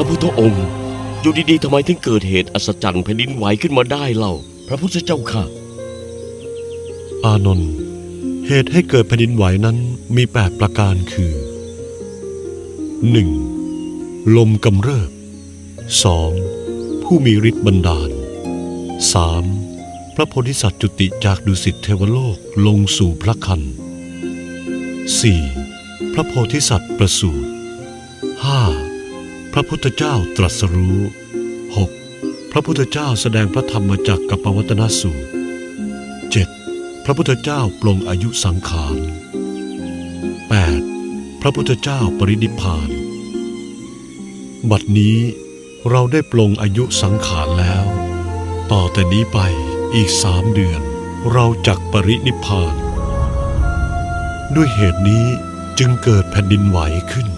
พระพุทธองค์ อยู่ดีๆทำไมถึงเกิดเหตุอัศจรรย์แผ่นดินไหวขึ้นมาได้เล่า พระพุทธเจ้าค่ะ อานนท์เหตุให้เกิดแผ่นดินไหวนั้นมีแปดประการคือ 1. ลมกำเริบ 2. ผู้มีฤทธิ์บันดาล 3. พระโพธิสัตว์จุติจากดุสิตเทวโลกลงสู่พระคัน 4. พระโพธิสัตว์ประสูติ 5. พระพุทธเจ้าตรัสรู้ 6. พระพุทธเจ้าแสดงพระธรรมจักกับปวัตนสูตร 7. พระพุทธเจ้าปลงอายุสังขาร 8. พระพุทธเจ้าปรินิพพาน บัดนี้เราได้ปลงอายุสังขารแล้ว ต่อแต่นี้ไปอีกสามเดือน เราจักปรินิพพาน ด้วยเหตุนี้จึงเกิดแผ่นดินไหวขึ้น